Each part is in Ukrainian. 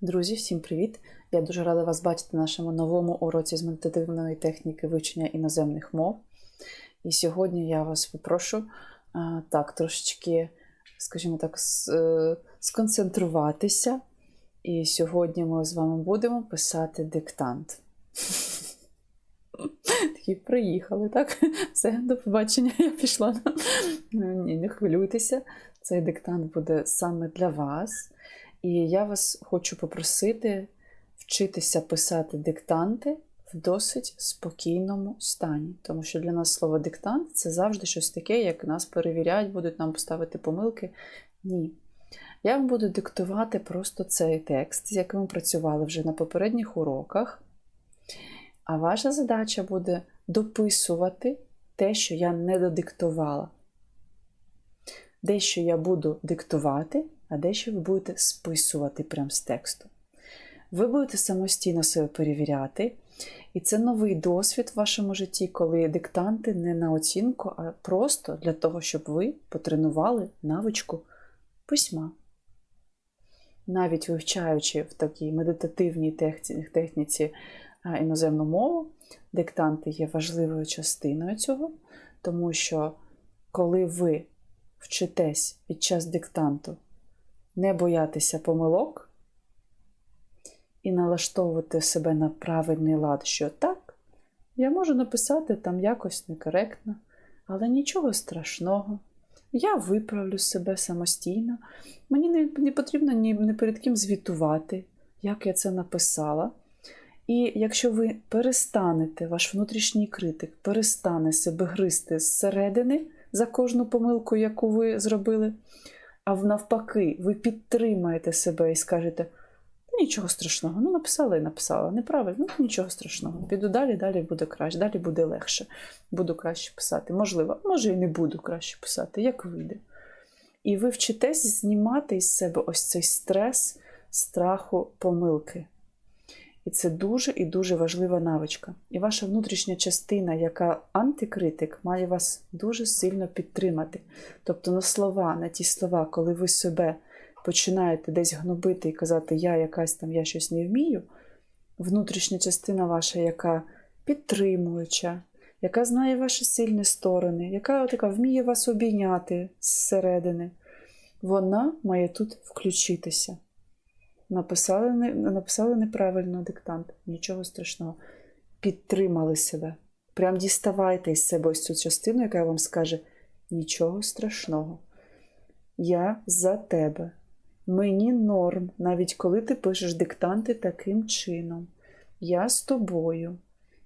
Друзі, всім привіт! Я дуже рада вас бачити на нашому новому уроці з медитативної техніки вивчення іноземних мов. І сьогодні я вас попрошу так трошечки, скажімо так, е, сконцентруватися. І сьогодні ми з вами будемо писати диктант. Такі приїхали, так? Все, до побачення, я пішла. Ні, не хвилюйтеся. Цей диктант буде саме для вас. І я вас хочу попросити вчитися писати диктанти в досить спокійному стані. Тому що для нас слово диктант це завжди щось таке, як нас перевіряють, будуть нам поставити помилки. Ні. Я вам буду диктувати просто цей текст, з яким ми працювали вже на попередніх уроках. А ваша задача буде дописувати те, що я не додиктувала. Дещо я буду диктувати, а дещо ви будете списувати прямо з тексту. Ви будете самостійно себе перевіряти, і це новий досвід в вашому житті, коли диктанти не на оцінку, а просто для того, щоб ви потренували навичку письма. Навіть вивчаючи в такій медитативній техніці іноземну мову, диктанти є важливою частиною цього, тому що коли ви вчитесь під час диктанту не боятися помилок і налаштовувати себе на правильний лад, що так, я можу написати там якось некоректно, але нічого страшного. Я виправлю себе самостійно. Мені не, не потрібно ні, ні перед ким звітувати, як я це написала. І якщо ви перестанете, ваш внутрішній критик перестане себе гризти зсередини за кожну помилку, яку ви зробили, а навпаки, ви підтримаєте себе і скажете: нічого страшного, ну написала і написала, неправильно, ну нічого страшного. Піду далі, далі буде краще, далі буде легше. Буду краще писати. Можливо, може і не буду краще писати, як вийде. І ви вчитесь знімати із себе ось цей стрес страху помилки. І це дуже і дуже важлива навичка. І ваша внутрішня частина, яка антикритик, має вас дуже сильно підтримати. Тобто на слова, на ті слова, коли ви себе починаєте десь гнобити і казати, я якась там, я щось не вмію, внутрішня частина ваша, яка підтримуюча, яка знає ваші сильні сторони, яка така вміє вас обійняти зсередини, вона має тут включитися. Написали, написали неправильно диктант, нічого страшного. Підтримали себе. Прям діставайте із себе ось цю частину, яка вам скаже: нічого страшного. Я за тебе. Мені норм, навіть коли ти пишеш диктанти таким чином. Я з тобою.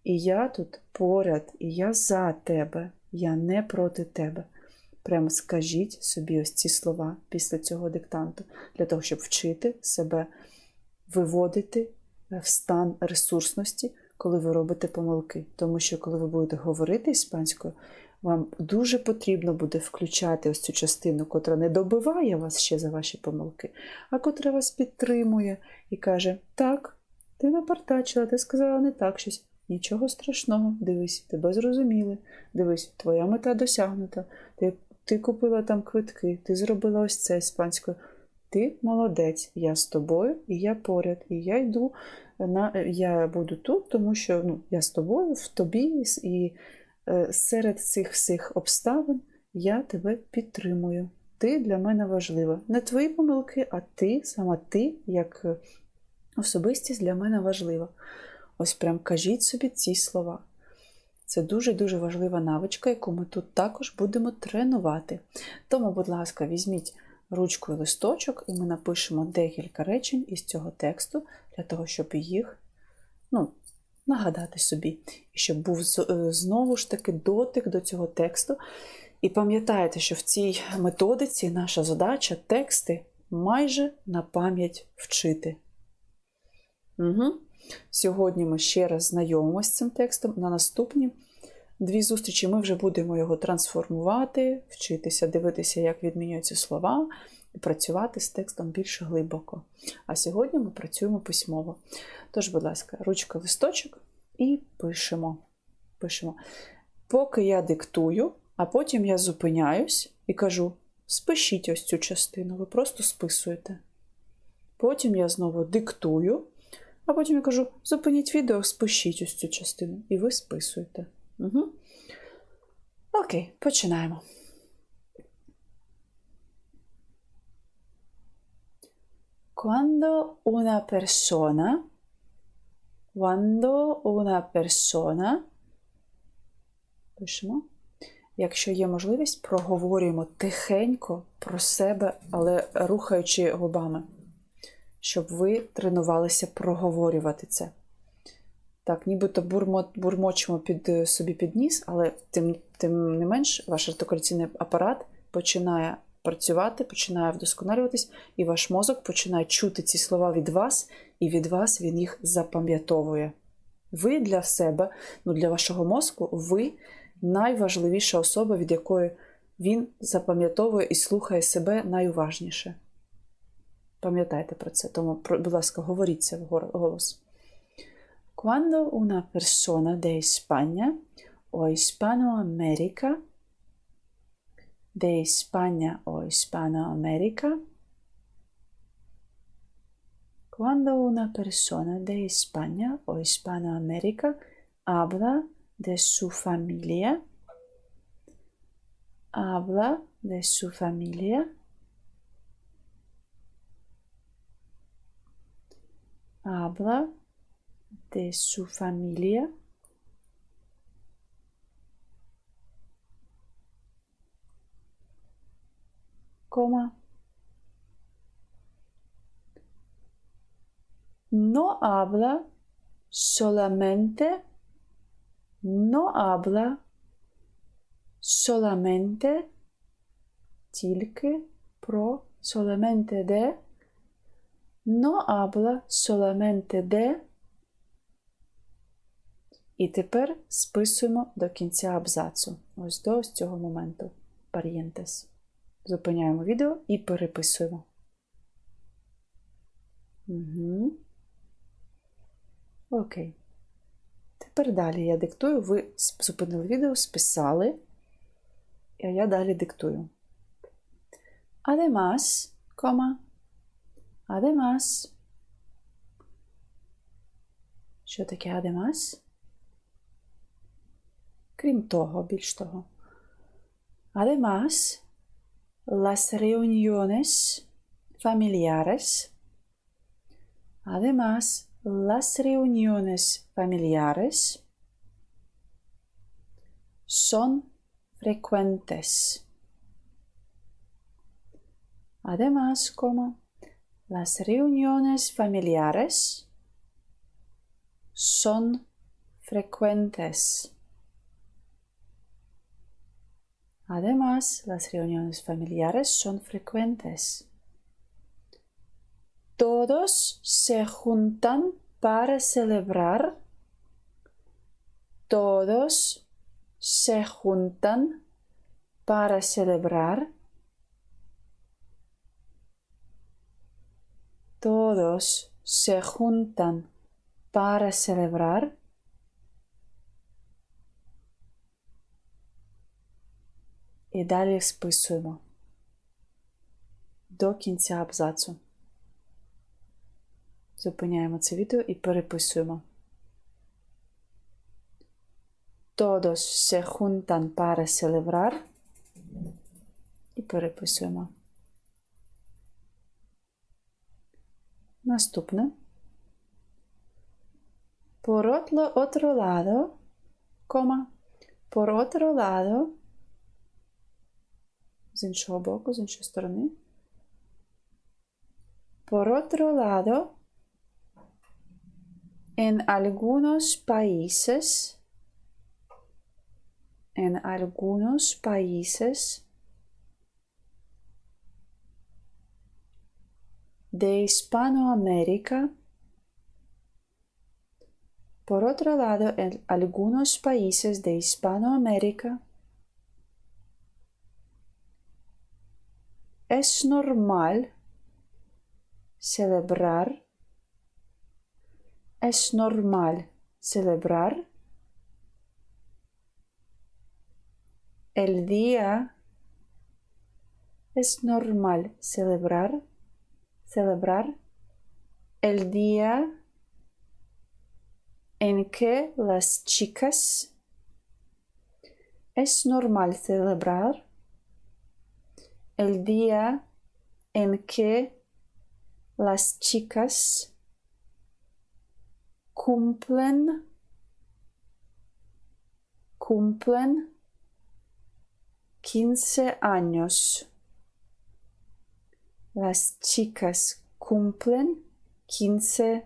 І я тут поряд, і я за тебе, я не проти тебе. Прямо скажіть собі ось ці слова після цього диктанту, для того, щоб вчити себе виводити в стан ресурсності, коли ви робите помилки. Тому що, коли ви будете говорити іспанською, вам дуже потрібно буде включати ось цю частину, котра не добиває вас ще за ваші помилки, а котра вас підтримує і каже: Так, ти напартачила, ти сказала не так щось. Нічого страшного, дивись, тебе зрозуміли. Дивись, твоя мета досягнута. Ти, ти купила там квитки, ти зробила ось це іспанською. Ти молодець, я з тобою і я поряд. І я йду на я буду тут, тому що ну, я з тобою, в тобі, і е, серед цих всіх обставин я тебе підтримую. Ти для мене важлива. Не твої помилки, а ти, сама ти, як е, особистість для мене важлива. Ось прям кажіть собі ці слова. Це дуже-дуже важлива навичка, яку ми тут також будемо тренувати. Тому, будь ласка, візьміть ручку і листочок, і ми напишемо декілька речень із цього тексту для того, щоб їх ну, нагадати собі, і щоб був е, знову ж таки дотик до цього тексту. І пам'ятайте, що в цій методиці наша задача тексти майже на пам'ять вчити. Угу. Сьогодні ми ще раз знайомимося з цим текстом. На наступні дві зустрічі ми вже будемо його трансформувати, вчитися, дивитися, як відмінюються слова, і працювати з текстом більш глибоко. А сьогодні ми працюємо письмово. Тож, будь ласка, ручка, листочок і пишемо. пишемо. Поки я диктую, а потім я зупиняюсь і кажу: спишіть ось цю частину, ви просто списуєте. Потім я знову диктую, а потім я кажу: зупиніть відео, спишіть ось цю частину. І ви списуєте. Угу. Окей, починаємо. Quando una persona, quando una persona, пишемо, якщо є можливість, проговорюємо тихенько про себе, але рухаючи губами, щоб ви тренувалися проговорювати це. Так, нібито бурмо, бурмочимо під собі під ніс, але тим, тим не менш, ваш артикуляційний апарат починає працювати, починає вдосконалюватись, і ваш мозок починає чути ці слова від вас, і від вас він їх запам'ятовує. Ви для себе, ну для вашого мозку, ви найважливіша особа, від якої він запам'ятовує і слухає себе найуважніше. Пам'ятайте про це, тому, будь ласка, говоріть це в голос. Quando una persona de España o Hispanoamérica de España o Hispanoamérica, cuando una persona de España o Hispanoamérica habla de su familia, habla de su familia, habla de su familia. Coma. No habla solamente, no habla solamente, tilke, pro, solamente de no habla solamente de. І тепер списуємо до кінця абзацу. Ось до ось цього моменту. Парієнтес. Зупиняємо відео і переписуємо. Угу. Окей. Тепер далі я диктую, ви зупинили відео, списали, а я далі диктую. Además, кома, además. Що таке además? Крім того, більш того. Además, las reuniones familiares. Además, las reuniones familiares son frecuentes. Además, como las reuniones familiares son frecuentes. Además, las reuniones familiares son frecuentes. Todos se juntan para celebrar. Todos se juntan para celebrar. Todos se juntan para celebrar. І далі списуємо до кінця абзацу. Зупиняємо це відео і переписуємо. Todos se juntan para celebrar. І переписуємо. Наступне. Por otro lado, кома, por otro lado, з іншого боку, з іншої сторони. Por otro lado, en algunos países, en algunos países de Hispanoamérica, por otro lado, en algunos países de Hispanoamérica, es normal celebrar, es normal celebrar el día, es normal celebrar, celebrar el día en que las chicas es normal celebrar el día en que las chicas cumplen cumplen 15 años. Las chicas cumplen 15,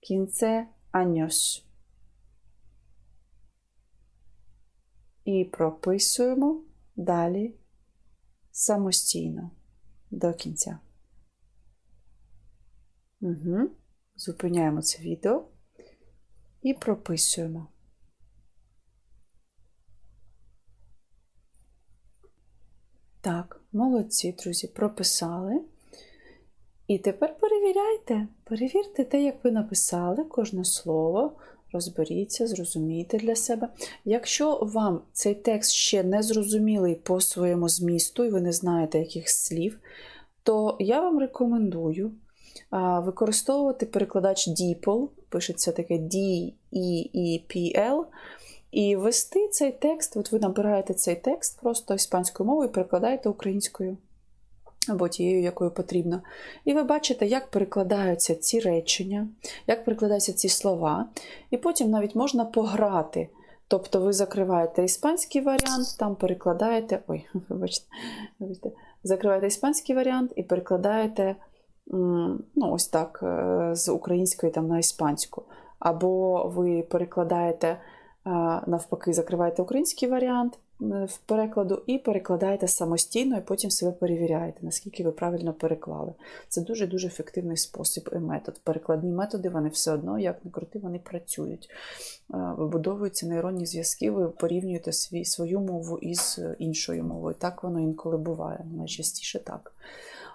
15 años. І прописуємо далі самостійно до кінця. Угу. Зупиняємо це відео і прописуємо. Так, молодці, друзі, прописали. І тепер перевіряйте. Перевірте те, як ви написали кожне слово. Розберіться, зрозумійте для себе. Якщо вам цей текст ще не зрозумілий по своєму змісту, і ви не знаєте яких слів, то я вам рекомендую використовувати перекладач DeepL, пишеться таке D-E-E-P-L, і ввести цей текст, от ви набираєте цей текст просто іспанською мовою і перекладаєте українською або тією, якою потрібно. І ви бачите, як перекладаються ці речення, як перекладаються ці слова. І потім навіть можна пограти. Тобто ви закриваєте іспанський варіант, там перекладаєте. Ой, вибачте, закриваєте іспанський варіант і перекладаєте ну, ось так, е, з української там, на іспанську. Або ви перекладаєте, навпаки, закриваєте український варіант, в перекладу і перекладаєте самостійно, і потім себе перевіряєте, наскільки ви правильно переклали. Це дуже-дуже ефективний спосіб і метод. Перекладні методи вони все одно, як не крути, вони працюють. Вибудовуються нейронні зв'язки, ви порівнюєте свій, свою мову із іншою мовою. Так воно інколи буває, найчастіше так.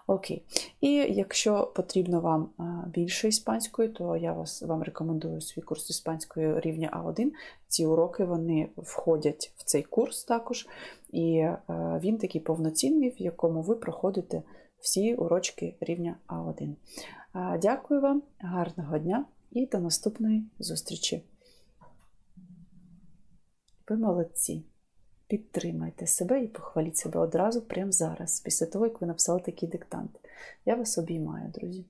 Окей. І якщо потрібно вам більше іспанської, то я вас, вам рекомендую свій курс іспанської рівня А1. Ці уроки вони входять в цей курс також, і він такий повноцінний, в якому ви проходите всі урочки рівня А1. Дякую вам, гарного дня і до наступної зустрічі. Ви молодці! Підтримайте себе і похваліть себе одразу, прямо зараз, після того, як ви написали такий диктант. Я вас обіймаю, друзі.